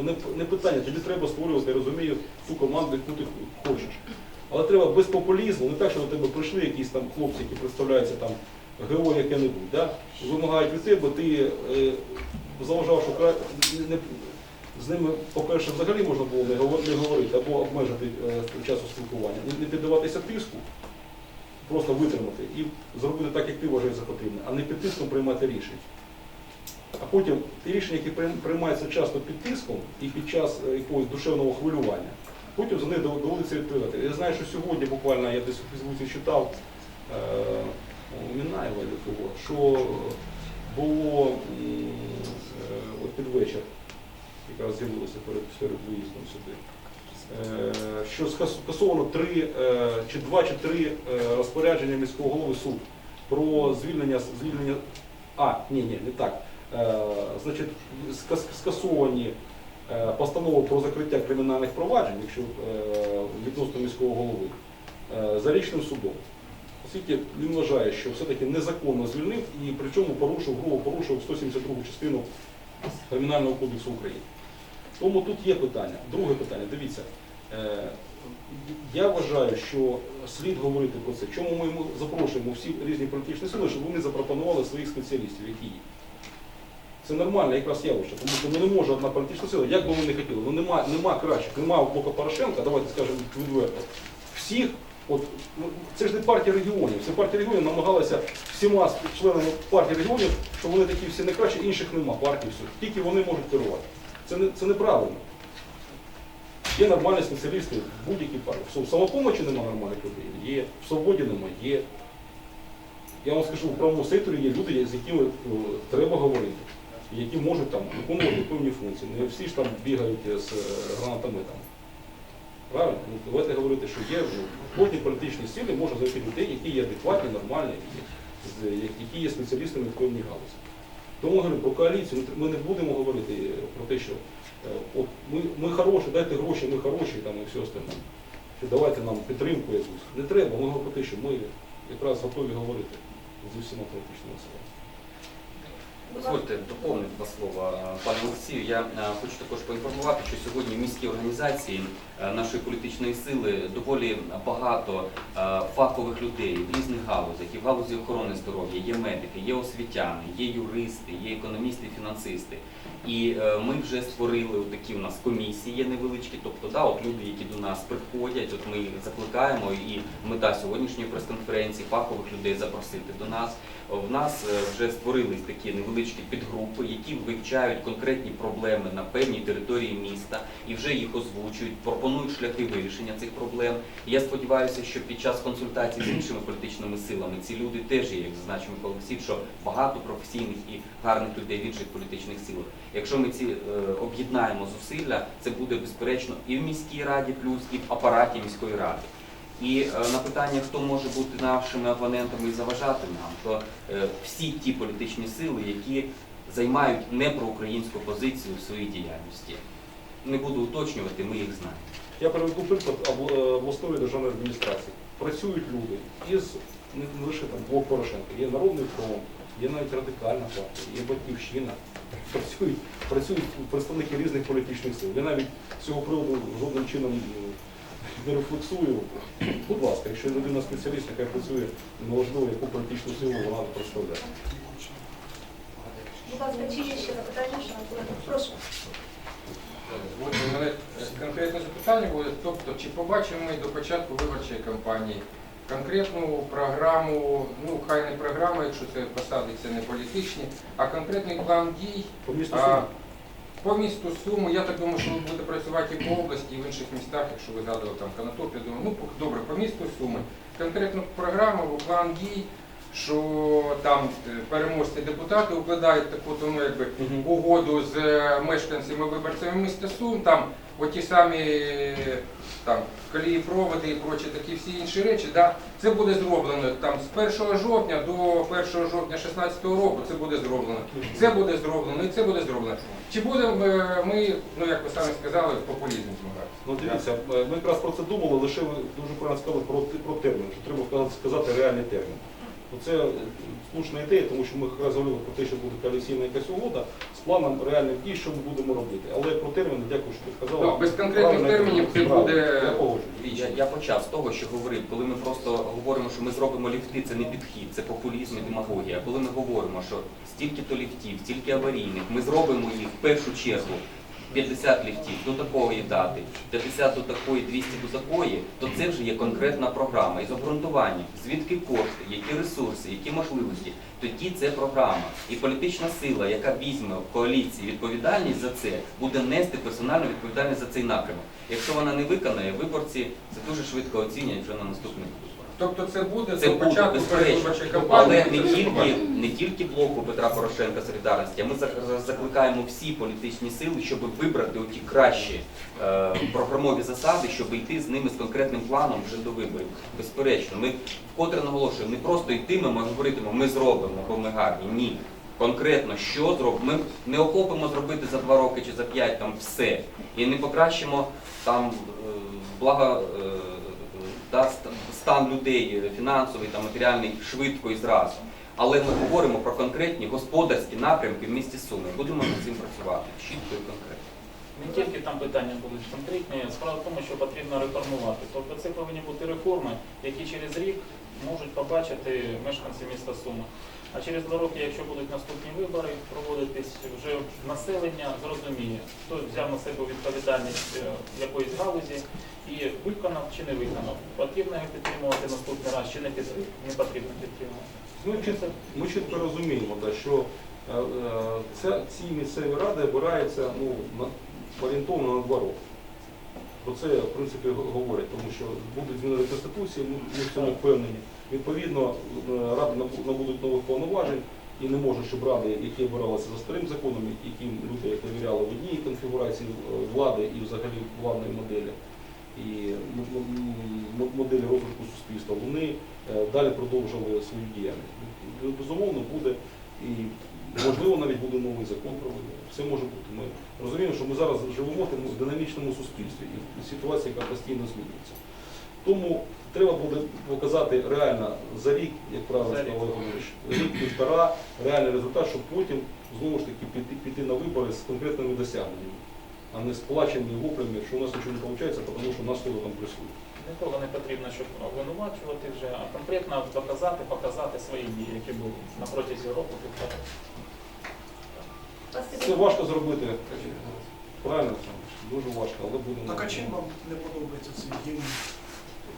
то не, не питання, тобі треба створювати, я розумію, ту команду, яку ти хочеш. Але треба без популізму, не так, що до тебе прийшли якісь там хлопці, які представляються там ГО яке-небудь, да? вимагають від тебе, ти е, заважав, що кра... не, з ними, по-перше, взагалі можна було не говорити або обмежити е, часу спілкування, не, не піддаватися тиску, просто витримати і зробити так, як ти вважаєш за потрібне, а не під тиском приймати рішення. А потім ті рішення, які приймаються часто під тиском і під час е, якогось душевного хвилювання, потім за них дов- доводиться відповідати. Я знаю, що сьогодні буквально я десь у Фейсбуці читав е, Мінаєва що було е, от під вечір, якраз з'явилося перед, перед виїздом сюди. Що скасовано три чи два чи три розпорядження міського голови суд про звільнення звільнення. А, ні, ні, не так. Е, Значить, скасовані е, постанови про закриття кримінальних проваджень, якщо е, відносно міського голови, за річним судом. Оскільки він вважає, що все-таки незаконно звільнив і причому порушив, грубо порушив 172 частину Кримінального кодексу України. Тому тут є питання. Друге питання, дивіться. Я вважаю, що слід говорити про це. Чому ми запрошуємо всі різні політичні сили, щоб вони запропонували своїх спеціалістів, які є. Це нормальне якраз явище, тому що ну, не може одна політична сила, як би вони не хотіли, ну нема, нема кращих, нема блока Порошенка, давайте скажемо відверто. Всіх, от, ну, це ж не партія регіонів, це партія регіонів намагалася всіма членами партії регіонів, що вони такі всі не кращі, інших нема партій всіх. Тільки вони можуть керувати. Це, не, це неправильно. Є нормальні спеціалісти в будь-якій партії. В самопомочі нема нормальних людей, є, в свободі нема, є. Я вам скажу, в правому секторі є люди, з якими е, треба говорити, які можуть там виконувати певні функції. Не всі ж там бігають з е, гранатометами. Правильно? Ну, давайте говорити, що є ну, в кожній політичній силі можна знайти людей, які є адекватні, нормальні, які, є спеціалістами в певній галузі. Тому говорю, про коаліцію ми не будемо говорити про те, що е, от ми, ми хороші, дайте гроші, ми хороші там, і все остальне. Що давайте нам підтримку якусь. Не треба, ми говоримо про те, що ми якраз готові говорити з усіма політичними силами. Дозвольте доповнити два слова, пане Олексію. Я е, хочу також поінформувати, що сьогодні в міській організації е, нашої політичної сили доволі багато е, фахових людей в різних галузях, і в галузі охорони здоров'я, є медики, є освітяни, є юристи, є економісти, фінансисти. І ми вже створили такі у нас комісії є невеличкі, тобто да, от люди, які до нас приходять, от ми їх закликаємо, і мета сьогоднішньої прес-конференції фахових людей запросити до нас. В нас вже створились такі невеличкі підгрупи, які вивчають конкретні проблеми на певній території міста і вже їх озвучують, пропонують шляхи вирішення цих проблем. Я сподіваюся, що під час консультацій з іншими політичними силами ці люди теж є, як зазначив Микола Олексійович, що багато професійних і гарних людей в інших політичних силах. Якщо ми ці е, об'єднаємо зусилля, це буде безперечно і в міській раді, плюс і в апараті міської ради. І е, на питання, хто може бути нашими опонентами і заважати нам, то е, всі ті політичні сили, які займають непроукраїнську позицію в своїй діяльності. Не буду уточнювати, ми їх знаємо. Я приведу приклад е, обласної державної адміністрації. Працюють люди із не не лише там блок Порошенка, є Народний фронт, є навіть радикальна партія, є батьківщина. Працюють, працюють представники різних політичних сил. Я навіть з цього приводу жодним чином не рефлексую. Будь ласка, якщо людина спеціаліст, яка працює неважливо, яку політичну силу вона представляє. Будь ласка, чи є ще запитання, що? Прошу. От у мене конкретне запитання буде, тобто, чи побачимо ми до початку виборчої кампанії конкретну програму, ну хай не програма, якщо це посади, це не політичні, а конкретний план дій По місту а, По місту суму, Я так думаю, що ви будете працювати і по області, і в інших містах, якщо ви згадували там Канатоп, я думаю, ну добре, по місту Суми. Конкретну програму, план дій, що там е, переможці депутати укладають таку ну, якби угоду з е, мешканцями виборцями міста Сум, там оті самі там колії проводи і прочі такі всі інші речі, да, це буде зроблено там з 1 жовтня до 1 жовтня 2016 року. Це буде зроблено. Це буде зроблено і це буде зроблено. Чи будемо е, ми, ну як ви самі сказали, популізм змагатися? Ну дивіться, е, ми якраз про це думали, лише ви дуже правильно сказали про, про термін, треба сказати реальний термін. Це е, слушна ідея, тому що ми якраз говорили про те, що буде коаліційна якась угода з планом реальних дій, що ми будемо робити. Але про терміни, дякую, що ти сказала. Без конкретних термінів це буде- Я. Я, я почав з того, що говорив, коли ми просто говоримо, що ми зробимо ліфти, це не підхід, це популізм і демагогія. Коли ми говоримо, що стільки-то ліфтів, стільки аварійних, ми зробимо їх в першу чергу 50 ліфтів до такої дати, 50 до такої, 200 до такої, то це вже є конкретна програма із обґрунтуванням, звідки кошти, які ресурси, які можливості. Тоді це програма. І політична сила, яка візьме в коаліції відповідальність за це, буде нести персональну відповідальність за цей напрямок. Якщо вона не виконає, виборці це дуже швидко оцінять вже на наступних виборах. Тобто це буде Це до буде, початку безперечно. передвиборчої Але кампанії. не це тільки, не тільки блоку Петра Порошенка Солідарності, а ми зак- закликаємо всі політичні сили, щоб вибрати оті кращі е, програмові засади, щоб йти з ними з конкретним планом вже до виборів. Безперечно, ми вкотре наголошуємо, не просто йтимемо, і говоритимо, ми зробимо, бо ми гарні. Ні. Конкретно, що зробимо. Ми не охопимо зробити за два роки чи за п'ять там все. І не покращимо там е, благо. е, ст- стан людей фінансовий та матеріальний швидко і зразу. Але ми говоримо про конкретні господарські напрямки в місті Суми. Будемо над цим працювати чітко і конкретно. Не тільки там питання будуть конкретні, справа в тому, що потрібно реформувати. Тобто це повинні бути реформи, які через рік можуть побачити мешканці міста Суми. А через два роки, якщо будуть наступні вибори проводитись, вже населення зрозуміє, хто взяв на себе відповідальність е, якоїсь галузі і виконав чи не виконав. Потрібно його підтримувати наступний раз, чи не підтримувати, не потрібно підтримувати. Ми чітко, ми чітко розуміємо, що е, е, ці місцеві ради обираються ну, орієнтовно на два роки. Про це, в принципі, говорять, тому що будуть зміни до Конституції, ми, в цьому впевнені. Відповідно, е, ради набудуть нових повноважень і не може, щоб ради, які обиралися за старим законом, яким люди довіряли в одній конфігурації е, влади і взагалі владної моделі, і моделі розвитку суспільства, вони е, далі продовжили свою діяльність. Безумовно, буде і можливо навіть буде новий закон про вибори. Все може бути. Ми розуміємо, що ми зараз живемо в динамічному суспільстві і в ситуації, яка постійно змінюється. Тому треба буде показати реально за рік, як правильно сказав Володимирович, рік півтора, реальний результат, щоб потім знову ж таки піти, піти на вибори з конкретними досягненнями, а не з плачем і воплями, що у нас нічого не виходить, тому що нас хто там присутні. Ніколи не потрібно, щоб обвинувачувати вже, а конкретно доказати, показати свої дії, які були на протязі року півтора. Спасибі. Це важко зробити. Правильно, Олександр? дуже важко, але будемо. Так а чим вам не подобається цей гімн?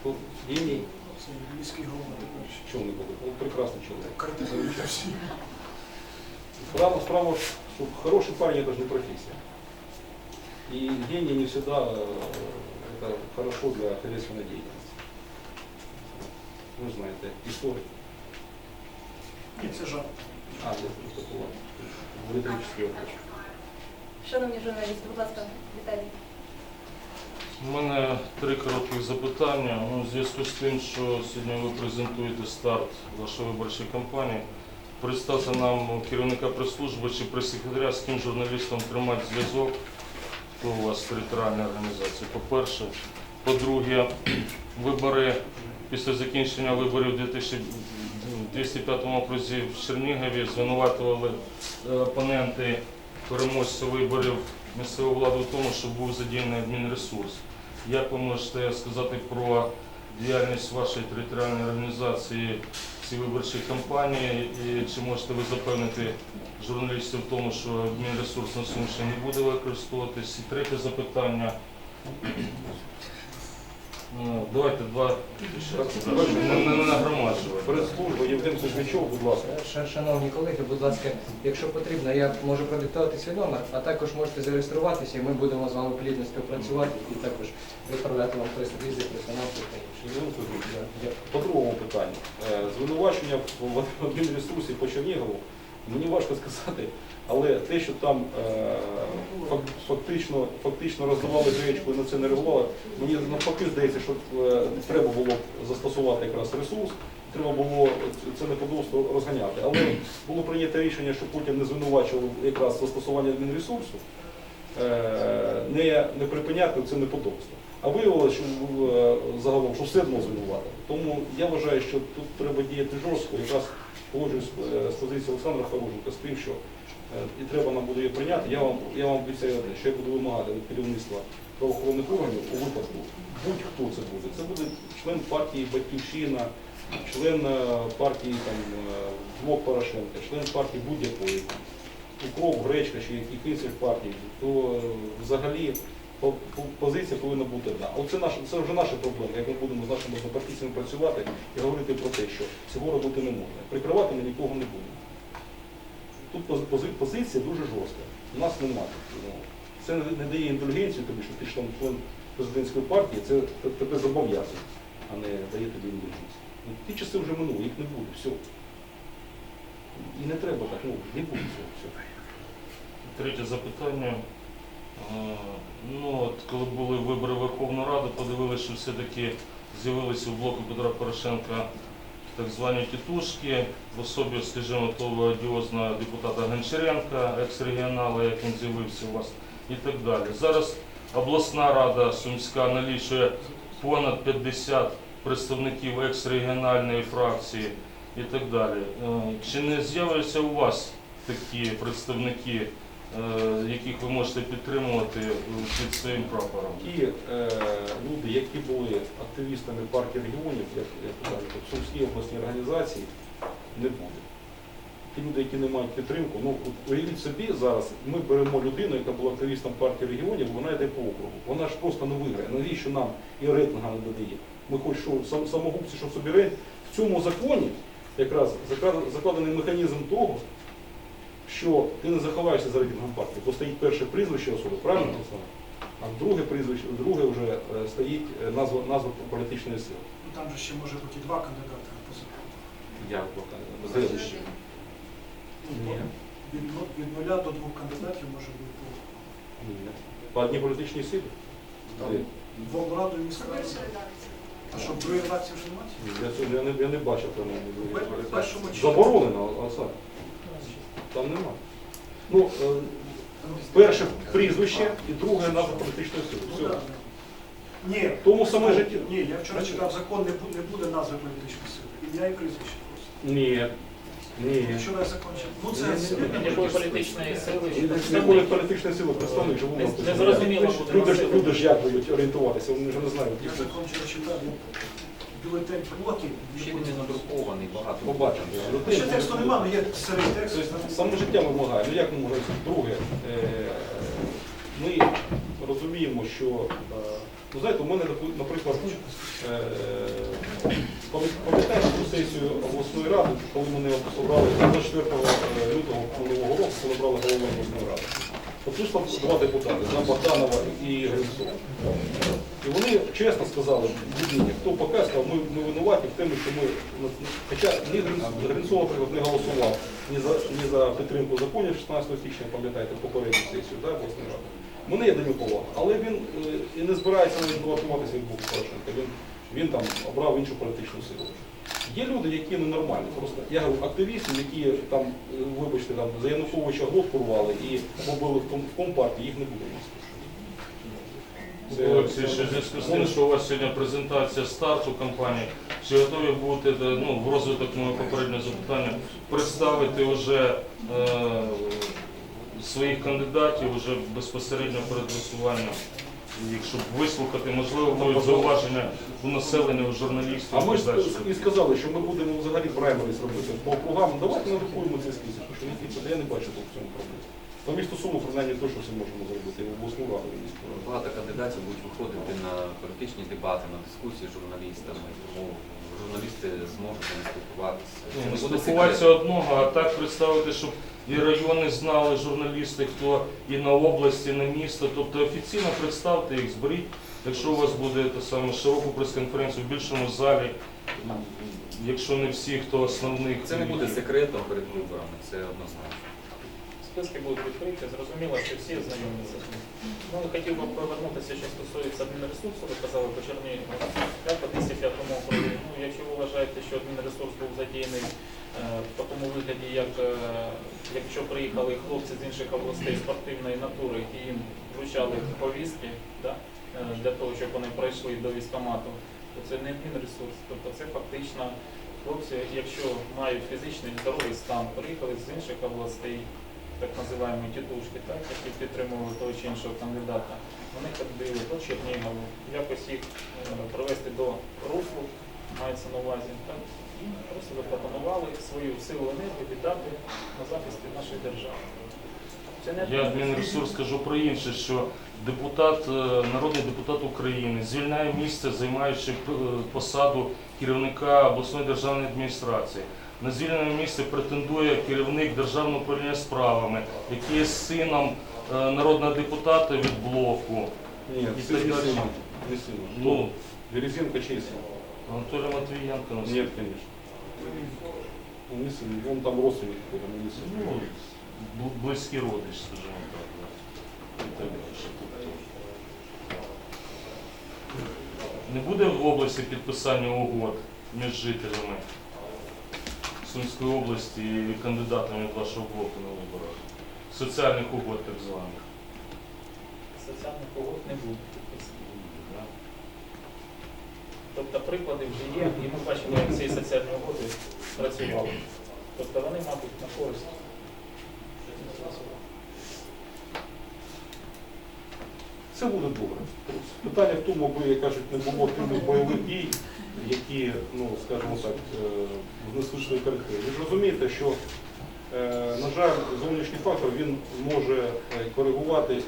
Хто? Геній? Цей міський голова теперішній? Чому не буде? Он прекрасний чоловік. Критикуєте всі. Справа, справа, что хороший парень это же не профессия. И гений не всегда э, это хорошо для хозяйственной деятельности. Вы знаете, историк. Ні, це жарт. А, это такого риторический вопрос. Шановні журналісти, будь ласка, Віталій. У мене три коротких запитання. Ну, в зв'язку з тим, що сьогодні ви презентуєте старт вашої виборчої кампанії, представте нам керівника прес-служби чи прес-секретаря, з ким журналістам тримати зв'язок, хто у вас територіальна організація, по-перше. По-друге, вибори після закінчення виборів у 2005 окрузі в Чернігові звинуватували е, опоненти переможця виборів місцевої влади в тому, що був задіяний адмінресурс. Як ви можете сказати про діяльність вашої територіальної організації в цій виборчій кампанії і чи можете ви запевнити журналістів в тому, що адмінресурс на Сумщині не буде використовуватись? І третє запитання. Ну, Давайте два не, не, не нагромаджувати. Прес-служба Євген Кузьмічов, будь ласка. Ша- Шановні колеги, будь ласка, якщо потрібно, я можу продиктувати свій номер, а також можете зареєструватися, і ми будемо з вами плідно співпрацювати і також відправляти вам прес-візи, прес-анонси та інше. По другому питанню. Е, Звинувачення в адмінресурсі по Чернігову, мені важко сказати, але те, що там е, фак- фактично, фактично роздавали гречку і на це не реагували, мені навпаки здається, що е, треба було б застосувати якраз ресурс, треба було це неподобство розганяти. Але було прийнято рішення, що потім не звинувачували якраз застосування адмінресурсу, е, не, не припиняти це неподобство. А виявилося, що е, загалом що все одно звинуватили. Тому я вважаю, що тут треба діяти жорстко. Якраз погоджуюсь е, з позицією Олександра Хороженка з тим, що і треба нам буде її прийняти. Я вам, я вам обіцяю що я буду вимагати від керівництва правоохоронних органів у випадку, будь-хто це буде. Це буде член партії Батьківщина, член е, партії там, е, Блок Порошенка, член партії будь-якої, Укроп, Гречка чи інших партій, то е, взагалі по- по- позиція повинна бути одна. А Оце наше, це вже наша проблема, як ми будемо з нашими однопартійцями працювати і говорити про те, що цього робити не можна. Прикривати ми нікого не будемо. Тут пози- пози- позиція дуже жорстка. У нас немає. Це не, дає інтелігенцію тобі, що ти член, президентської партії, це тебе зобов'язує, а не дає тобі інтелігенцію. Ну, ті часи вже минули, їх не буде, все. І не треба так, ну, не буде цього. Все. Третє запитання. Ну, от коли були вибори в Верховну Раду, подивилися, що все-таки з'явилися у блоку Петра Порошенка так звані тітушки, в особі, скажімо, того одіозного депутата Гончаренка, екс-регіонала, як він з'явився у вас, і так далі. Зараз обласна рада Сумська налічує понад 50 представників екс-регіональної фракції і так далі. Е, Чи не з'являться у вас такі представники, е, яких ви можете підтримувати е, під своїм прапором? Ті е, люди, які були активістами партії регіонів, як, як кажуть, в Сумській обласній організації, не буде. Ті люди, які не мають підтримку, ну уявіть собі зараз, ми беремо людину, яка була активістом партії регіонів, вона йде по округу. Вона ж просто не виграє. Навіщо нам і рейтинга не додає? Ми хоч самогубці, щоб собі рейтинг. В цьому законі якраз закладений механізм того, що ти не заховаєшся за рейтингом партії, бо стоїть перше прізвище особи, правильно Руслан? А друге прізвище, друге вже е, стоїть е, назва, назва політичної сили. Ну, Там же ще може бути і два кандидати по закону. Я Зрелище. Ну, Ні. Від, ну- від нуля до двох кандидатів може бути по Ні. По одній політичній силі? Двом раду і міська рада. А що, редакції вже немає? Я, це- я, не, я не бачив там. В першому читанні. Заборонено, Олександр. Там нема. Ну, е, перше прізвище і друге назва політичної сили. Ну, Все. да. Ні, Тому саме життя. ні, я вчора читав закон, не буде, не буде назви політичної сили. Ім'я і прізвище просто. Ні. Ні. Я закончив. Ну це. Якої політичної сили Не сили представник, живу Не- не зрозуміло буде Люди ж, люди ж як будуть орієнтуватися, вони вже не знають. я закон вчора читав. я Бюлетень проти. Ще він не надрукований, багато. Побачимо. Ще тексту немає, але є серед тексту. Тобто саме життя вимагає. Ну як ми можемо друге? е, Ми розуміємо, що е, ну знаєте, у мене наприклад, е, пам'ятаєш ту сесію обласної ради, коли мене обрали 24 лютого минулого року, коли обрали голову обласної ради. От два депутати, Богданова і Гринцова. І вони чесно сказали, людині, хто показ, ми, ми винуваті в тому, що ми, хоча ні Грин- Гринцов, наприклад, не голосував ні за, ні за підтримку законів 16 січня, пам'ятаєте, попередню сесію да, обласної ради. Мене є до нього повага, але він е, і не збирається навіть балотуватися від Порошенка. Він, він там обрав іншу політичну силу. Є люди, які ненормальні. Просто я говорю, активісти, які там, е, вибачте, там за Януковича глотку рвали і побили в, ком- компартії, їх не буде Олексій, що в зв'язку з тим, що у вас сьогодні презентація старту кампанії, чи готові будете ну, в розвиток моєго попереднього запитання представити вже е, своїх кандидатів вже безпосередньо перед голосуванням, їх, щоб вислухати, можливо, будуть зауваження у населення, у журналістів. А ми ж і і сказали, що ми будемо взагалі праймеріс робити по округам. Давайте надрукуємо цей список, тому що це я не бачу тут в цьому проблеми. По місту Суму, принаймні, точно все можемо зробити, і в обласну раду, і міську раду. Багато кандидатів будуть виходити на політичні дебати, на дискусії з журналістами, тому журналісти зможуть ними спілкуватися. Ну, не Спілкуватися одного, а так представити, щоб і райони знали журналісти, хто і на області, і на місто. Тобто офіційно представте їх, зберіть, якщо у вас буде те саме широку прес-конференцію в більшому залі, якщо не всі, хто основних. Це не буде секретом перед виборами, це однозначно. списки будуть відкриті, зрозуміло, що всі знайомляться з ним. Ну, хотів би повернутися, що стосується адмінресурсу, ви казали по Чернігову, я по 205 округу. Ну, якщо ви вважаєте, що адмінресурс був задіяний по тому вигляді, як е, якщо приїхали хлопці з інших областей спортивної натури і їм вручали повістки да, е, для того, щоб вони пройшли до військкомату, то це не адмінресурс. Тобто це фактично хлопці, якщо мають фізичний здоровий стан, приїхали з інших областей, так називаємо тітушки, так, які підтримували того чи іншого кандидата, вони ходили по Чернігову, якось їх е, привести до руху, мається на увазі, так, і просто запропонували свою силу енергії віддати на захист нашої держави. Це не Я адмінресурс скажу про інше, що депутат, е, народний депутат України звільняє місце, займаючи е, посаду керівника обласної державної адміністрації. На звільнене місце претендує керівник державного управління справами, який є сином е, народного депутата від блоку. Ні, І це так не далі. Не сильно. Ну, Березенко чей сын? Анатолій Матвієнко на Нет, конечно. Он не он там родственник какой-то, но не сын. Ну, бл- близький родич, скажімо так. да. І так далі, теж. Не буде в області підписання угод між жителями Сумської області і кандидатами від вашого блоку на виборах? Соціальних угод так званих. соціальних угод не буде? Тобто приклади вже є, і ми бачимо, як ці соціальні угоди працювали. Тобто вони, мабуть, на користь. Це буде добре. Питання в тому, аби, як кажуть, не було активних бойових дій, які, ну, скажімо так, е, внесли свої корективи. Ви ж розумієте, що, е, на жаль, зовнішній фактор він може е, коригувати, е,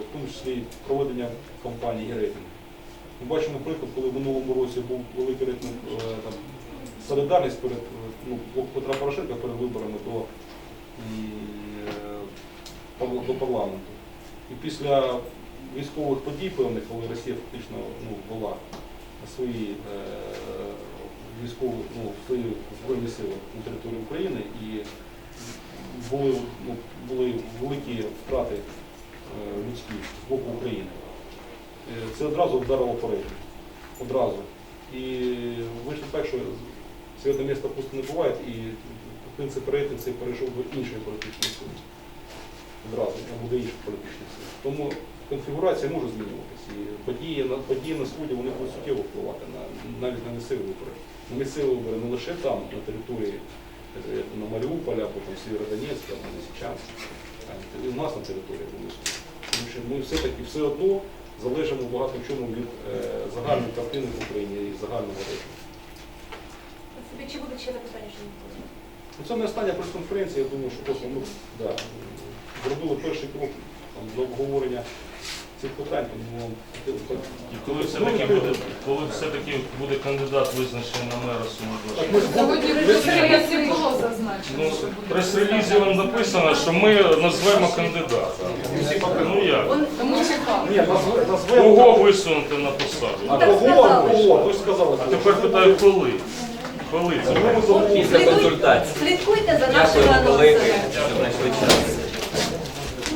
в тому числі проведення кампанії і рейтингу. Ми бачимо приклад, коли в минулому році був великий рейтинг там, солідарність перед е, ну, Петра Порошенка перед виборами до, м, е, до парламенту. І після військових подій певних, коли Росія фактично ну, ввела свої е, військові ну, свої збройні сили на території України і були, ну, були великі втрати е, людські з боку України. Е, Це одразу вдарило по рейтингу. Одразу. І вийшло так, що святе місто пусто не буває, і принцип рейтинг цей перейшов до іншої політичної сили одразу або до інших політичних сил. Тому конфігурація може змінюватися. І події на події на сході вони будуть суттєво впливати на навіть на місцеві вибори. На місцеві вибори не лише там, на території е, на Маріуполя, або там Сєвєродонецька, або Лисичанська, а і в нас на території обов'язково. Тому що ми все-таки все одно залежимо багато в чому від е, загальної картини в Україні і загального режиму. Собі чи будуть ще запитання, що не буде? Ну, Це не остання прес-конференція, я думаю, що просто ми да, зробили перший крок там, до обговорення цих питань, тому. І коли все-таки буде, коли все-таки буде кандидат визначений на мера Суми ми ж Сьогодні в прес-релізі було зазначено, Ну, що в буде. прес-релізі вам написано, що ми назвемо кандидата. Ну як? Тому чекали. Назв- назвемо. Кого висунути на посаду? А кого? Кого? Ви ж сказали. А тепер питаю, коли? Коли це? Чому? Після консультацій. слідкуйте за нашими Дякую, колеги, анонсами. що знайшли час.